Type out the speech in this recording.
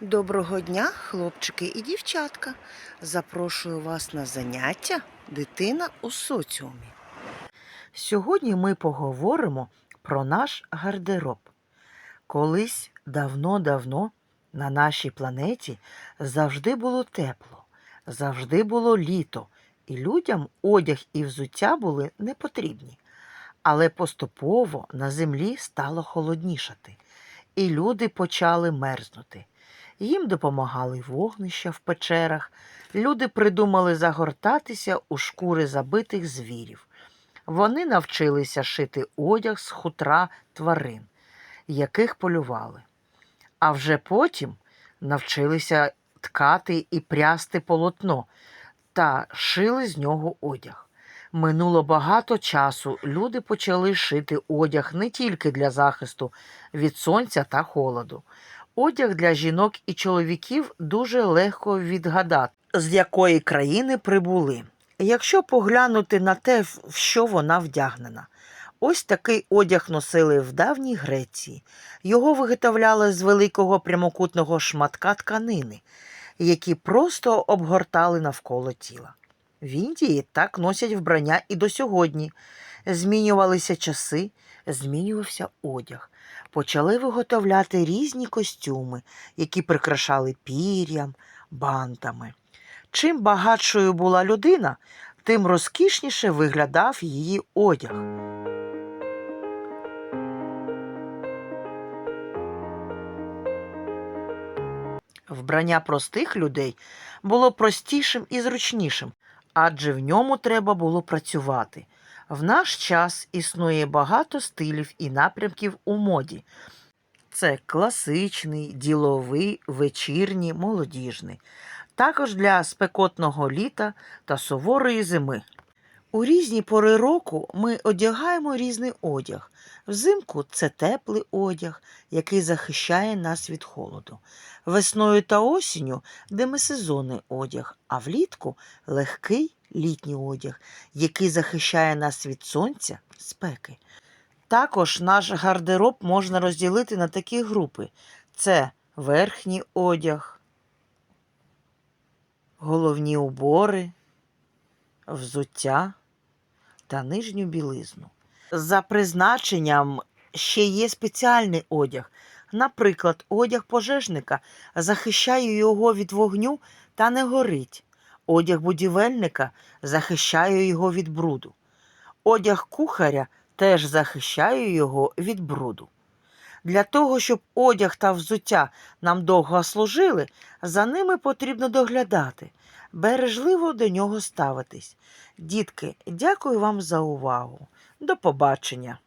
Доброго дня, хлопчики і дівчатка. Запрошую вас на заняття Дитина у соціумі. Сьогодні ми поговоримо про наш гардероб. Колись давно-давно на нашій планеті завжди було тепло, завжди було літо, і людям одяг і взуття були не потрібні. Але поступово на землі стало холоднішати, і люди почали мерзнути. Їм допомагали вогнища в печерах. Люди придумали загортатися у шкури забитих звірів. Вони навчилися шити одяг з хутра тварин, яких полювали. А вже потім навчилися ткати і прясти полотно та шили з нього одяг. Минуло багато часу. Люди почали шити одяг не тільки для захисту від сонця та холоду. Одяг для жінок і чоловіків дуже легко відгадати, з якої країни прибули. Якщо поглянути на те, в що вона вдягнена. Ось такий одяг носили в давній Греції. Його виготовляли з великого прямокутного шматка тканини, які просто обгортали навколо тіла. В Індії так носять вбрання і до сьогодні. Змінювалися часи, змінювався одяг. Почали виготовляти різні костюми, які прикрашали пір'ям, бантами. Чим багатшою була людина, тим розкішніше виглядав її одяг. Вбрання простих людей було простішим і зручнішим, адже в ньому треба було працювати. В наш час існує багато стилів і напрямків у моді. Це класичний, діловий, вечірній, молодіжний. Також для спекотного літа та суворої зими. У різні пори року ми одягаємо різний одяг. Взимку це теплий одяг, який захищає нас від холоду. Весною та осінню демисезонний одяг, а влітку легкий літній одяг, який захищає нас від сонця, спеки. Також наш гардероб можна розділити на такі групи: це верхній одяг, головні убори, взуття та нижню білизну. За призначенням ще є спеціальний одяг. Наприклад, одяг пожежника захищає його від вогню та не горить. Одяг будівельника захищає його від бруду. Одяг кухаря теж захищає його від бруду. Для того, щоб одяг та взуття нам довго служили, за ними потрібно доглядати, бережливо до нього ставитись. Дітки, дякую вам за увагу. До побачення!